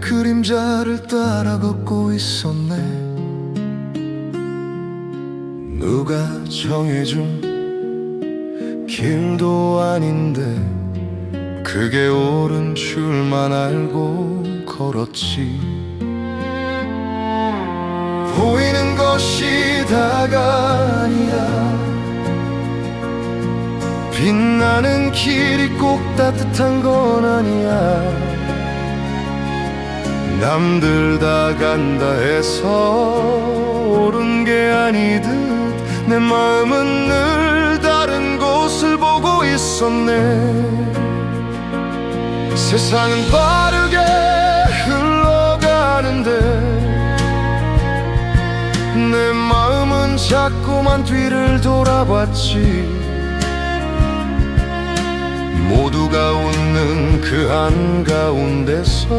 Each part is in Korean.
그림자를 따라 걷고 있었네. 누가 정해준 길도 아닌데 그게 옳은 줄만 알고 걸었지. 보이는 것이 다가 아니야. 빛나는 길이 꼭 따뜻한 건 아니야 남들 다 간다 해서 옳은 게 아니듯 내 마음은 늘 다른 곳을 보고 있었네. 세상은 빠르게 흘러가는데 내 마음은 자꾸만 뒤를 돌아봤지. 모두가 웃는 그 한가운데서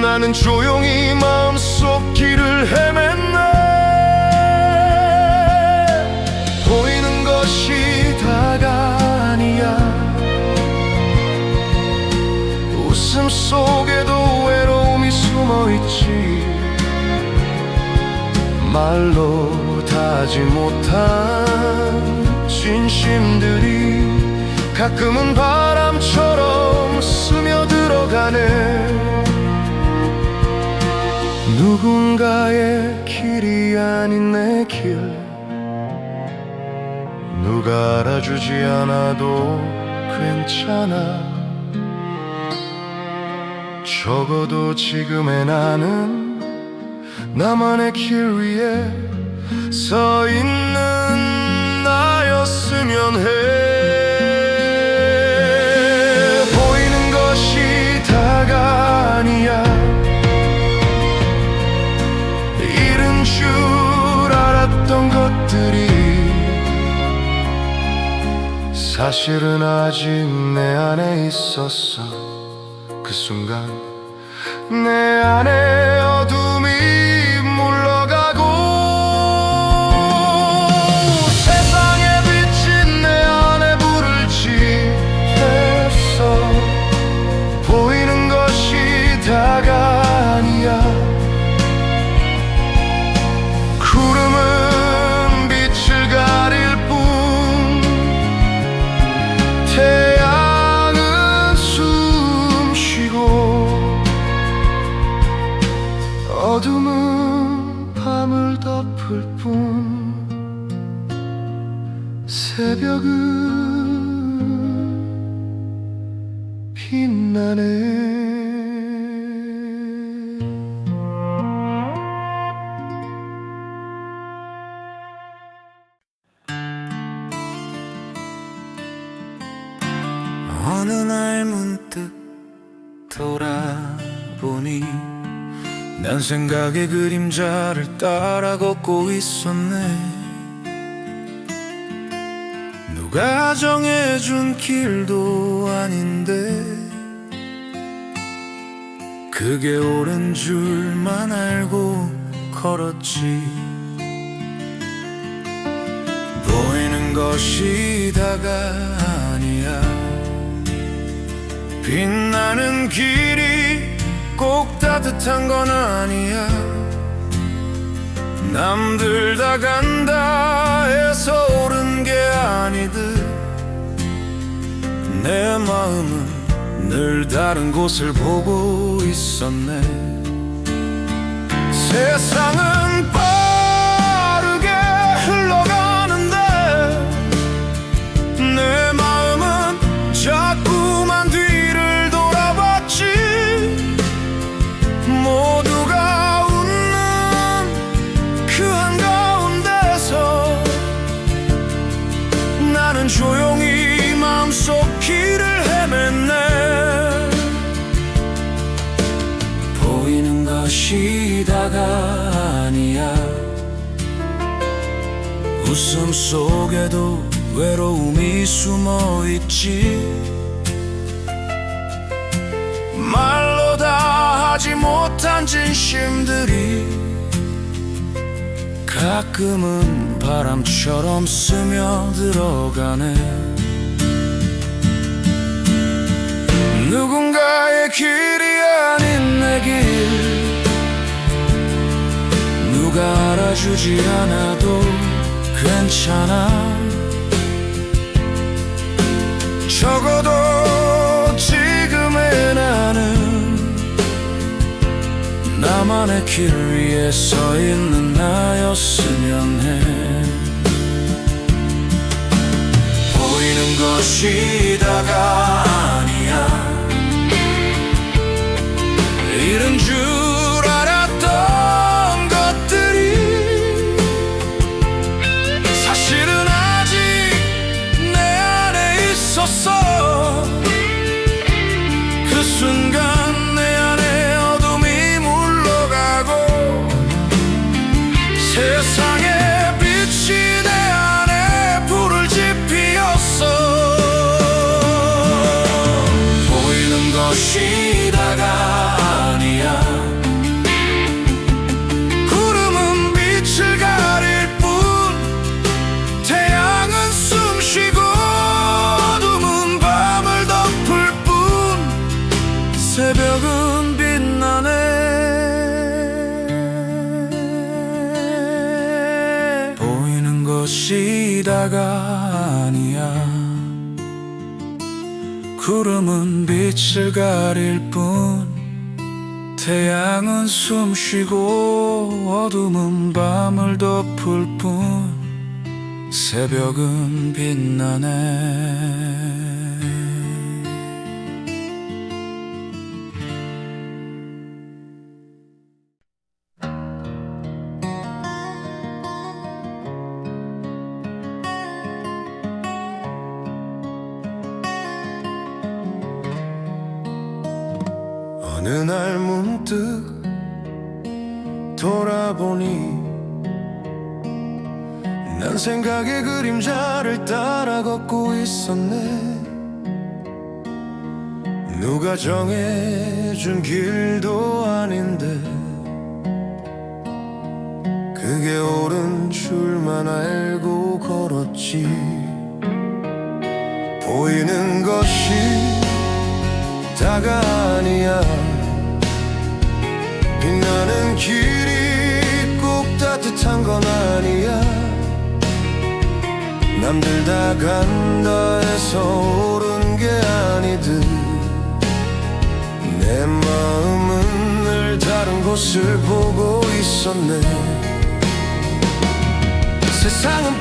나는 조용히 마음속 길을 헤맸네. 보이는 것이 다가 아니야. 웃음 속에도 외로움이 숨어있지. 말로 다지 못한 진심들이 가끔은 바람처럼 스며들어가네 누군가의 길이 아닌 내 길. 누가 알아주지 않아도 괜찮아. 적어도 지금의 나는 나만의 길 위에 서 있는 나였으면 해 것들이 사실은 아직 내 안에 있었어. 그 순간 내 안에 생각의 그림자를 따라 걷고 있었네. 누가 정해준 길도 아닌데. 그게 옳은 줄만 알고 걸었지. 보이는 것이 다가 아니야. 빛나는 길이 꼭 따뜻한 건 아니야. 남들 다 간다 해서 옳은 게 아니듯. 내 마음은 늘 다른 곳을 보고 있었네. 세상은 빠르게 흘러가는데 내 있지. 말로 다 하지 못한 진심들이 가끔은 바람처럼 스며들어가네. 누군가의 길이 아닌 내 길. 누가 알아주지 않아도 괜찮아 나만의 길 위에 서 있는 나였으면 해. 보이는 것이 다가 것이 다가 아니야. 구름은 빛을 가릴 뿐 태양은 숨쉬고 어둠은 밤을 덮을 뿐 새벽은 빛나네 어느 날 문득 돌아보니 난 생각의 그림자를 따라 걷고 있었네. 누가 정해준 길도 아닌데 그게 옳은 줄만 알고 걸었지. 보이는 것이 다가 아니야 빛나는 길이 꼭 따뜻한 건 아니야. 남들 다 간다 해서 옳은 게 아니듯 내 마음은 늘 다른 곳을 보고 있었네. 세상은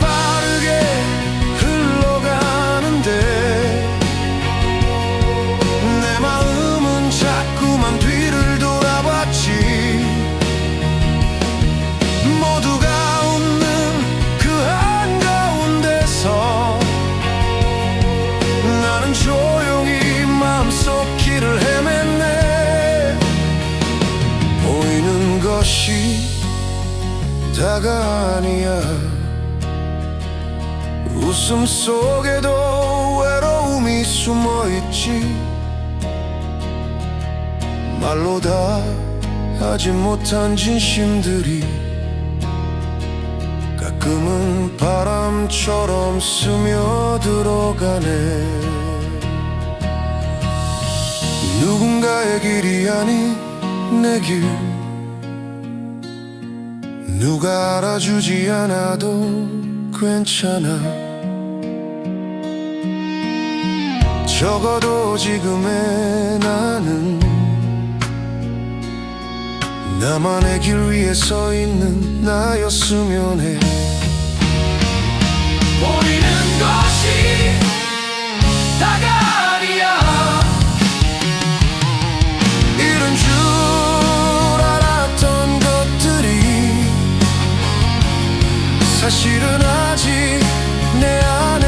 못한 진심들이 가끔은 바람처럼 스며들어가네. 누군가의 길이 아닌 내 길. 누가 알아주지 않아도 괜찮아. 적어도 지금의 나는 나만의 길 위에 서 있는 나였으면 해. 보이는 것이 다가 아니야. 잃은 줄 알았던 것들이 사실은 아직 내 안에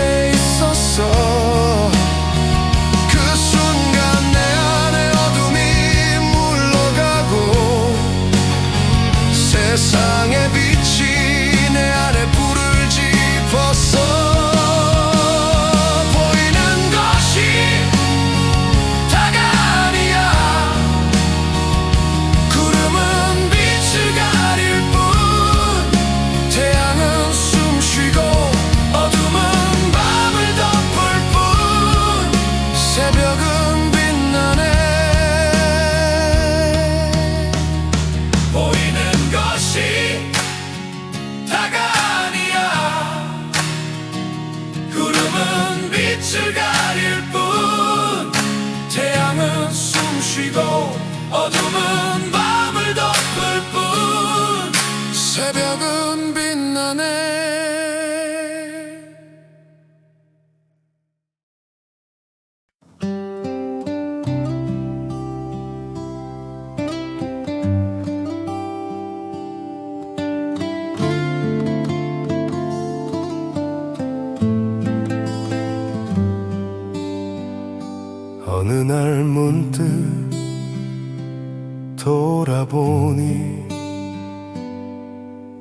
돌아보니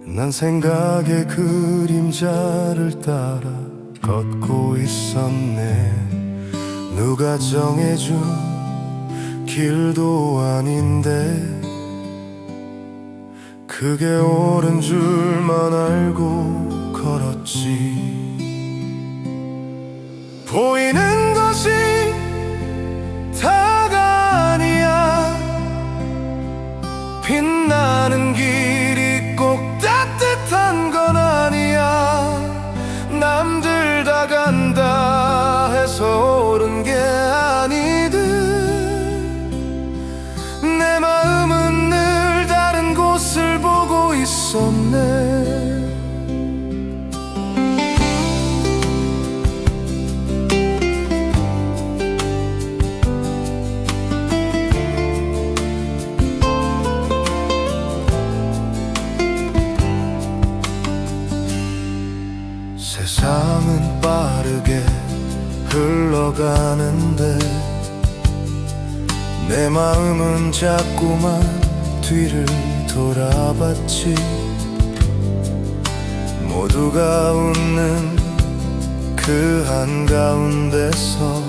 난 생각의 그림자를 따라 걷고 있었네. 누가 정해준 길도 아닌데 그게 옳은 줄만 알고 걸었지. 보이는 것이 있었네. 세상은 빠르게 흘러가는데 내 마음은 자꾸만 뒤를 돌아봤지. 모두가 웃는 그 한가운데서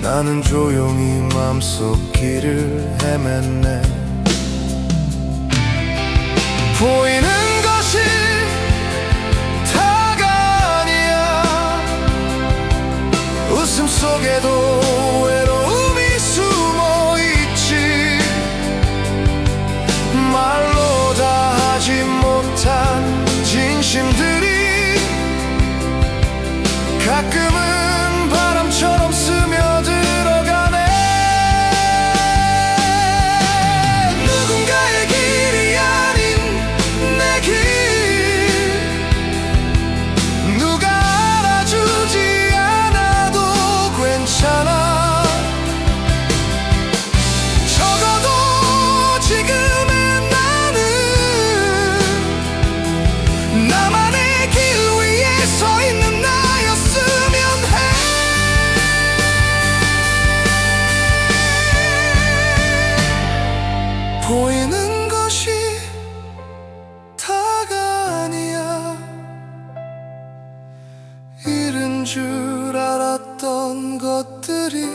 나는 조용히 맘속 길을 헤맸네. 보이는 것이 다가 아니야. 웃음 속에도 잃은 줄 알았던 것들이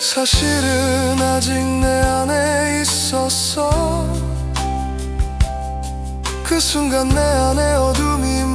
사실은 아직 내 안에 있었어. 그 순간 내 안에 어둠이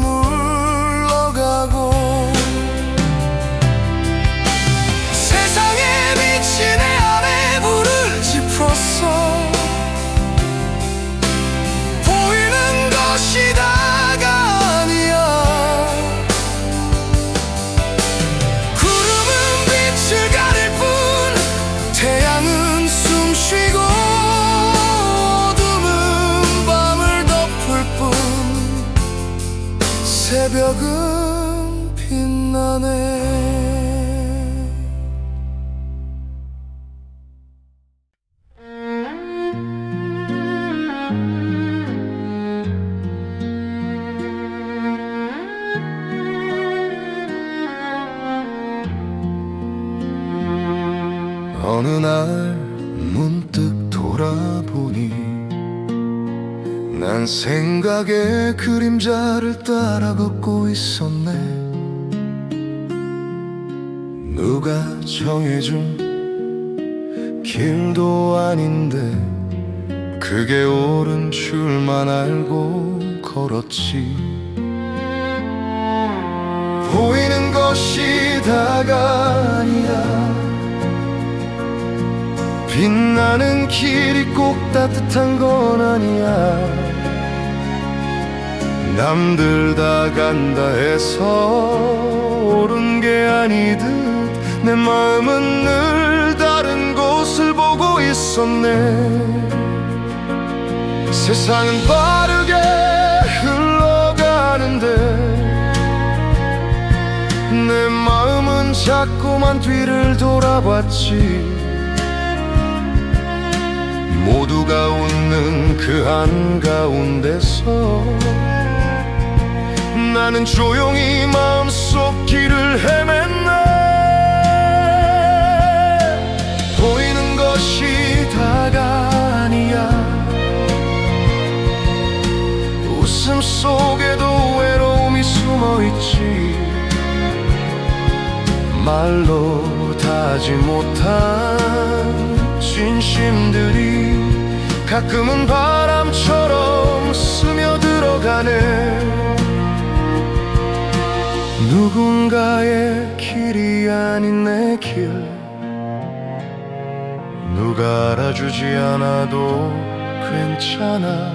생각의 그림자를 따라 걷고 있었네. 누가 정해준 길도 아닌데 그게 옳은 줄만 알고 걸었지. 보이는 것이 다가 아니야 빛나는 길이 꼭 따뜻한 건 아니야 남들 다 간다 해서 옳은 게 아니듯 내 마음은 늘 다른 곳을 보고 있었네. 세상은 빠르게 흘러가는데 내 마음은 자꾸만 뒤를 돌아봤지. 모두가 웃는 그 한가운데서 나는 조용히 마음속 길을 헤맸네. 보이는 것이 다가 아니야. 웃음 속에도 외로움이 숨어있지. 말로 다하지 못한 진심들이 가끔은 바람처럼 누군가의 길이 아닌 내 길. 누가 알아주지 않아도 괜찮아.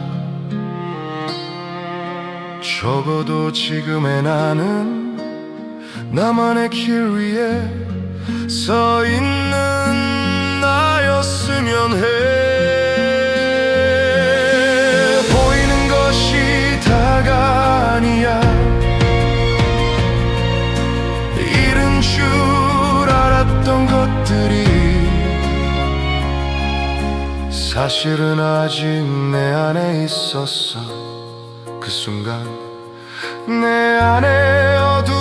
적어도 지금의 나는 나만의 길 위에 서 있는 나였으면 해 사실은 아직 내 안에 있었어. 그 순간 내 안에 어둠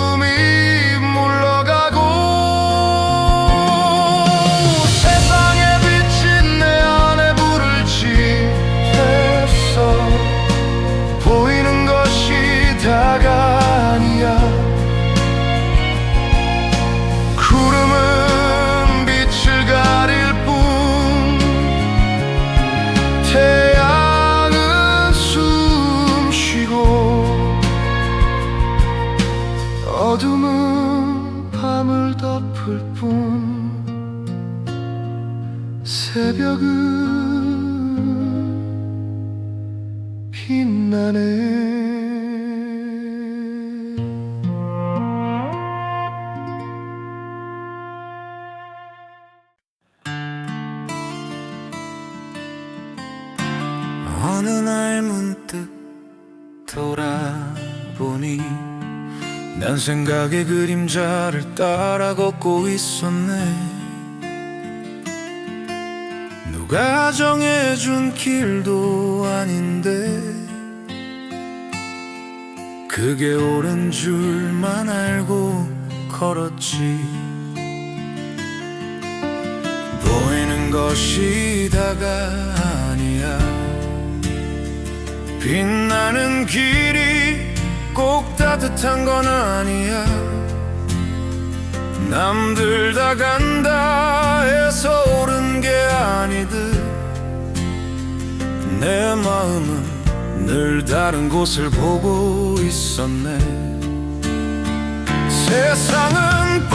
생각의 그림자를 따라 걷고 있었네. 누가 정해준 길도 아닌데. 그게 옳은 줄만 알고 걸었지. 보이는 것이 다가 아니야. 빛나는 길이 꼭 따뜻한 건 아니야. 남들 다 간다 해서 옳은 게 아니듯. 내 마음은 늘 다른 곳을 보고 있었네. 세상은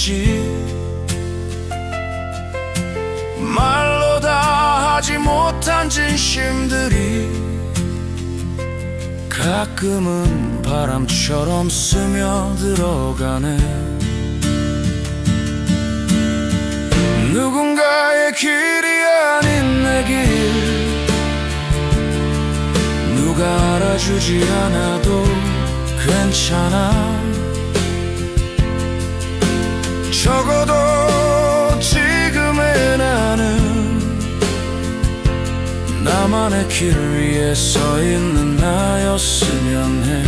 있지 말로 다 하지 못한 진심들이 가끔은 바람처럼 스며들어가네. 누군가의 길이 아닌 내 길. 누가 알아주지 않아도 괜찮아 나만의 길 위에 서 있는 나였으면 해.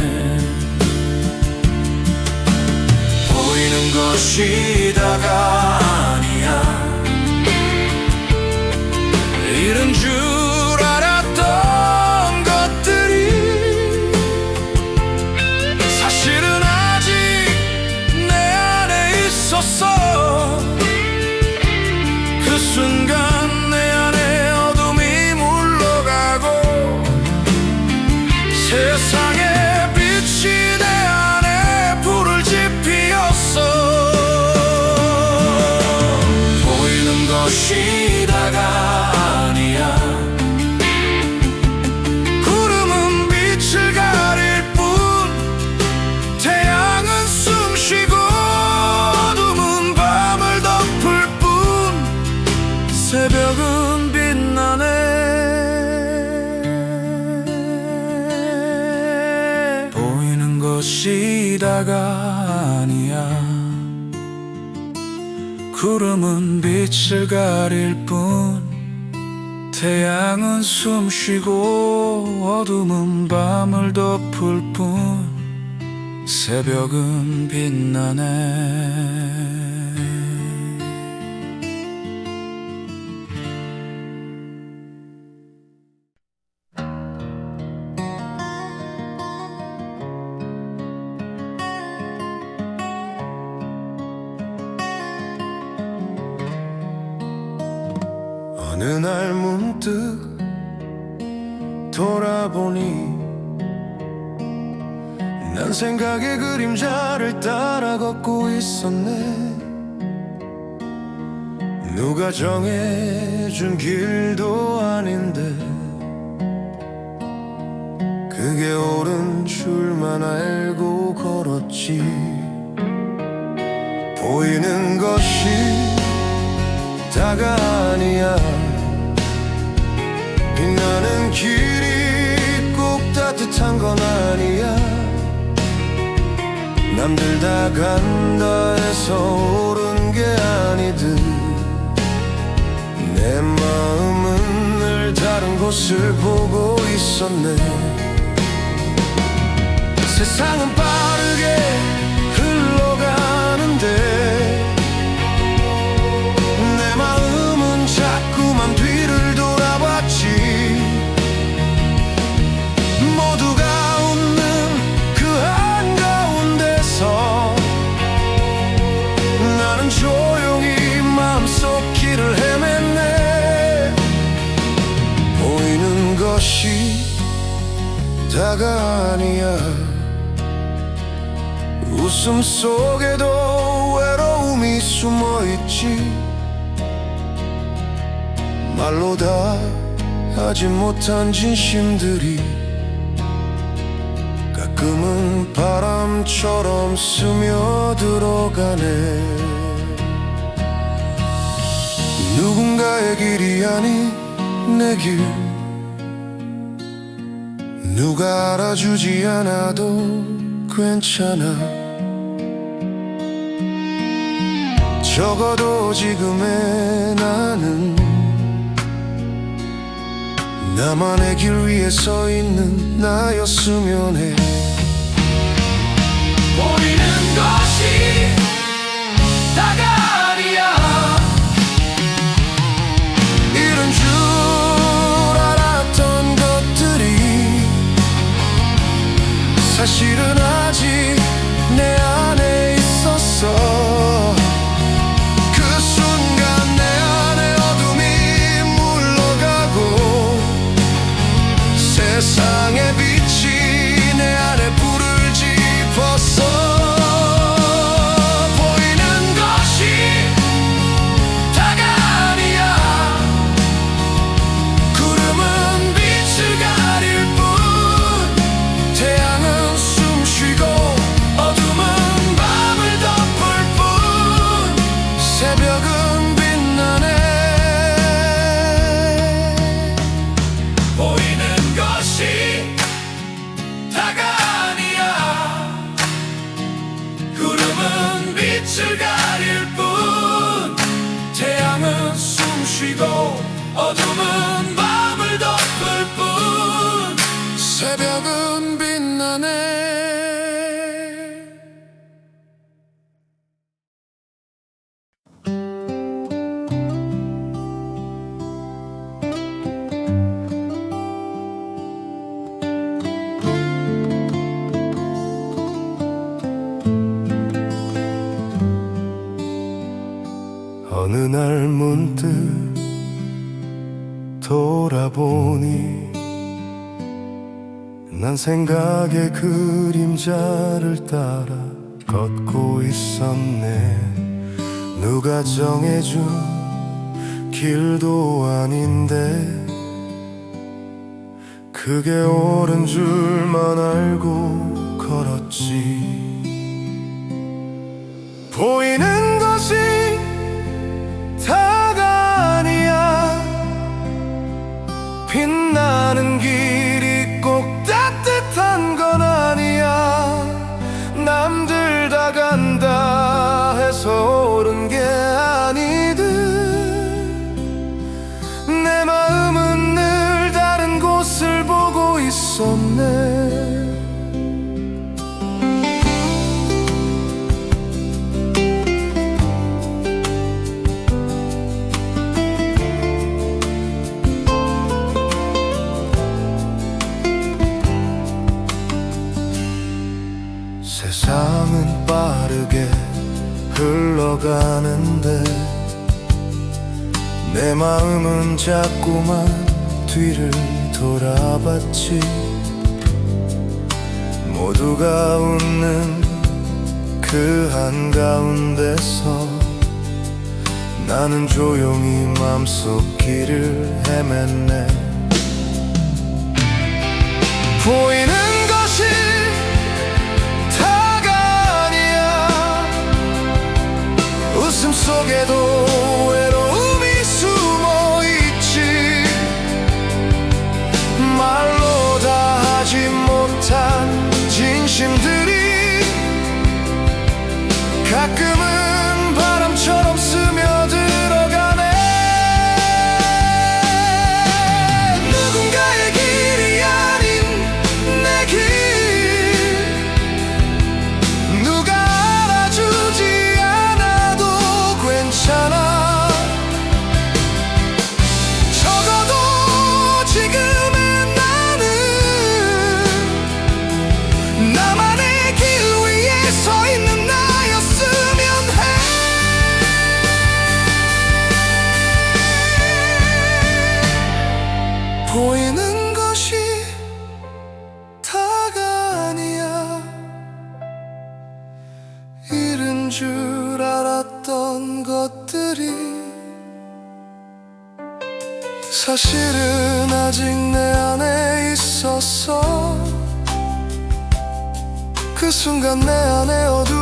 보이는 것이 다가 구름은 빛을 가릴 뿐 태양은 숨쉬고 어둠은 밤을 덮을 뿐 새벽은 빛나네 어느 날 문득 돌아보니 난 생각의 그림자를 따라 걷고 있었네. 누가 정해준 길도 아닌데 그게 옳은 줄만 알고 걸었지. 보이는 것이 다가 아니야 빛나는 길이 꼭 따뜻한 건 아니야. 남들 다 간다 해서 옳은 게 아니듯 내 마음은 늘 다른 곳을 보고 있었네. 세상은 빠 못한 진심들이 가끔은 바람처럼 스며들어가네. 누군가의 길이 아닌 내 길. 누가 알아주지 않아도 괜찮아. 적어도 지금의 나는 나만의 길 위에 서 있는 나였으면 해. 보이는 것이 다가 아니야. 이런 줄 알았던 것들이 사실은 아직 그날 문득 돌아보니 난 생각의 그림자를 따라 걷고 있었네. 누가 정해준 길도 아닌데 그게 옳은 줄만 알고 걸었지. 보이는 자꾸만 뒤를 돌아봤지. 모두가 웃는 그 한가운데서 나는 조용히 맘속 길을 헤맸네. 보이는 것이 다가 아니야. 웃음 속에도 잃은 줄 알았던 것들이 사실은 아직 내 안에 있었어. 그 순간 내 안에 어둠